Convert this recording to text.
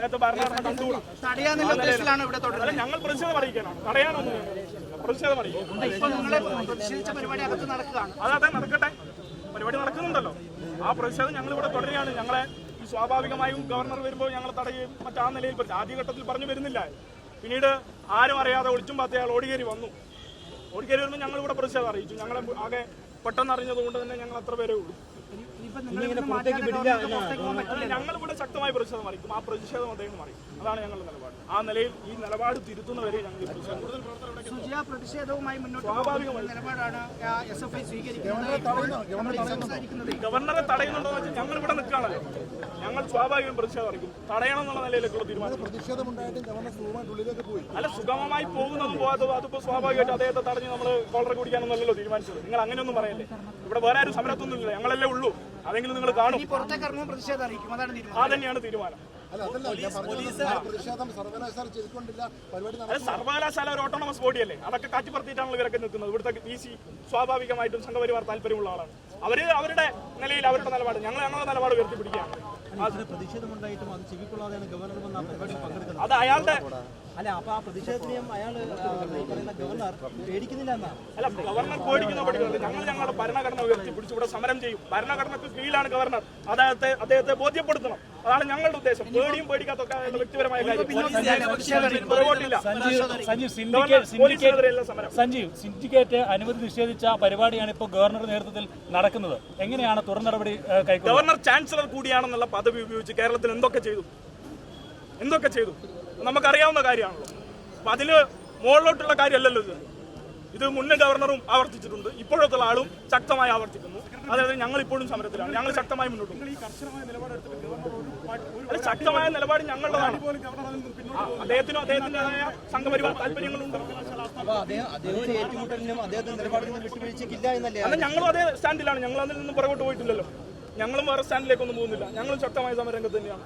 നേരത്തെ ഭരണഘടന കണ്ടുകൂടാ തടയാന്നുള്ള ഉദ്ദേശത്തിലാണ് ഇവിടെ തുടരുന്നത്. ഞങ്ങൾ പ്രതിഷേധം അറിയിക്കാനാണ് തടയാനൊന്നും ഞങ്ങൾ ഉദ്ദേശിച്ചില്ല. പ്രതിഷേധം അറിയിക്കാൻ ഇപ്പൊ നിങ്ങളെ പ്രതിഷേധിച്ച പരിപാടി അകത്ത് നടക്കുകയാണ്. അത് നടക്കട്ടെ. പരിപാടി നടക്കുന്നുണ്ടല്ലോ. ആ പ്രതിഷേധം ഞങ്ങൾ ഇവിടെ തുടരുകയാണ്. ഞങ്ങളെ ഈ സ്വാഭാവികമായും ഗവർണർ വരുമ്പോൾ ഞങ്ങൾ തടയുകയും മറ്റാ നിലയിൽ ആദ്യഘട്ടത്തിൽ പറഞ്ഞു വരുന്നില്ല. പിന്നീട് ആരും അറിയാതെ ഒളിച്ചും പാത്തയാൾ ഓടികേരി വന്നു. ഓടികേരി വരുമ്പോൾ ഞങ്ങൾ ഇവിടെ പ്രതിഷേധം അറിയിച്ചു. ഞങ്ങളെ ആകെ പെട്ടെന്ന് അറിഞ്ഞത് കൊണ്ട് തന്നെ ഞങ്ങൾ അത്ര പേരേ ഉള്ളൂ. ഇപ്പൊ ശക്തമായ പ്രതിഷേധം അറിയിക്കും ആ പ്രതിഷേധം അദ്ദേഹം അറിയും അതാണ് ഞങ്ങളുടെ നിലപാട്. ആ നിലയിൽ ഈ നിലപാട് തിരുത്തുന്നവരെ ഞങ്ങൾ പ്രതിഷേധവുമായി മുന്നോട്ട് ഗവർണറെ തടയുന്നുണ്ടോ എന്ന് വെച്ചാൽ ഞങ്ങൾ ഇവിടെ നിൽക്കുകയാണല്ലോ. ഞങ്ങൾ സ്വാഭാവികം പ്രതിഷേധം അറിയിക്കും. തടയണം എന്നുള്ള നിലയിലേക്കുള്ള തീരുമാനം. അല്ല സുഗമമായി പോകുന്നതും പോകാത്തതും അതിപ്പോ സ്വാഭാവികമായിട്ട് അദ്ദേഹത്തെ തടഞ്ഞ് നമ്മൾ കോളർ കുടിക്കാനൊന്നല്ലല്ലോ തീരുമാനിച്ചത്. നിങ്ങൾ അങ്ങനെയൊന്നും പറയല്ലേ? ഇവിടെ വേറെ ആരും സമരത്തൊന്നുമില്ല. ഞങ്ങളല്ലേ ഉള്ളൂ. അതെങ്കിലും നിങ്ങൾ കാണും. അതന്നെയാണ് തീരുമാനം. ആ തന്നെയാണ് തീരുമാനം. അല്ല അതല്ല ഞാൻ പറഞ്ഞത് ആ പ്രതിഷേധം സർവകലാശാല ഒരു ഓട്ടോണമസ് ബോഡിയല്ലേ അതൊക്കെ കാറ്റിപ്പറത്തിയിട്ടാണ് ഇവരൊക്കെ നിൽക്കുന്നത്. ഇവിടുത്തെ ഡി സി സ്വാഭാവികമായിട്ടും സംഘപരിവാർ താല്പര്യമുള്ള ആളാണ്. അവർ അവരുടെ നിലയിൽ അവരുടെ നിലപാട്. ഞങ്ങൾ ഞങ്ങളുടെ നിലപാട് ഉയർത്തിപ്പിടിക്കുകയാണ്. പ്രതിഷേധമുണ്ടായിട്ടും അത് ചെവിക്കൊള്ളാതെയാണ് ഗവർണർ വന്ന പരിപാടി പങ്കെടുക്കുന്നത്. അത് അയാളുടെ അല്ല അപ്പൊ ആ പ്രതിഷേധത്തിനെയും അയാൾ പറയുന്ന ഗവർണർ പേടിക്കുന്നില്ല എന്നാ അല്ല ഗവർണർ പേടിക്കുന്ന പഠിക്കുന്നത് ഞങ്ങൾ ഞങ്ങളുടെ ഭരണഘടന ഉയർത്തിപ്പിടിച്ച് ഇവിടെ സമരം ചെയ്യും. ഭരണഘടനക്ക് കീഴിലാണ് ഗവർണർ അദ്ദേഹത്തെ അദ്ദേഹത്തെ ബോധ്യപ്പെടുത്തണം. അതാണ് ഞങ്ങളുടെ ഉദ്ദേശം. പേടിയും പേടിക്കാത്തൊക്കെ വ്യക്തിപരമായ കാര്യം. സഞ്ജീവ് സിൻഡിക്കേറ്റ് അനുമതി നിഷേധിച്ച പരിപാടിയാണ് ഇപ്പോൾ ഗവർണർ നേതൃത്വത്തിൽ നടക്കുന്നത്. എങ്ങനെയാണ് തുടർ നടപടി ഗവർണർ ചാൻസലർ കൂടിയാണെന്നുള്ള പദവി ഉപയോഗിച്ച് കേരളത്തിൽ എന്തൊക്കെ ചെയ്തു? എന്തൊക്കെ ചെയ്തു? നമുക്കറിയാവുന്ന കാര്യമാണല്ലോ. അപ്പൊ അതിന് മുകളിലോട്ടുള്ള കാര്യമല്ലല്ലോ ഇത്. ഇത് മുന്നേ ഗവർണറും ആവർത്തിച്ചിട്ടുണ്ട്. ഇപ്പോഴത്തെ ആളും ശക്തമായി ആവർത്തിക്കുന്നു. അതായത് ഞങ്ങൾ ഇപ്പോഴും സമരത്തിലാണ്. ഞങ്ങൾ ശക്തമായി മുന്നോട്ട്. അല്ല, ശക്തമായ നിലപാട് ഞങ്ങളുടേതാണ്. അദ്ദേഹത്തിനും അദ്ദേഹത്തിന്റെതായ സംഘപരിവാർ താല്പര്യങ്ങളുണ്ട്. അല്ല ഞങ്ങളും അതേ സ്റ്റാൻഡിലാണ്. ഞങ്ങൾ അതിൽ നിന്നും പുറകോട്ട് പോയിട്ടില്ലല്ലോ. ഞങ്ങളും വേറെ സ്റ്റാൻഡിലേക്കൊന്നും പോകുന്നില്ല. ഞങ്ങളും ശക്തമായ സമരംഗത്ത് തന്നെയാണ്.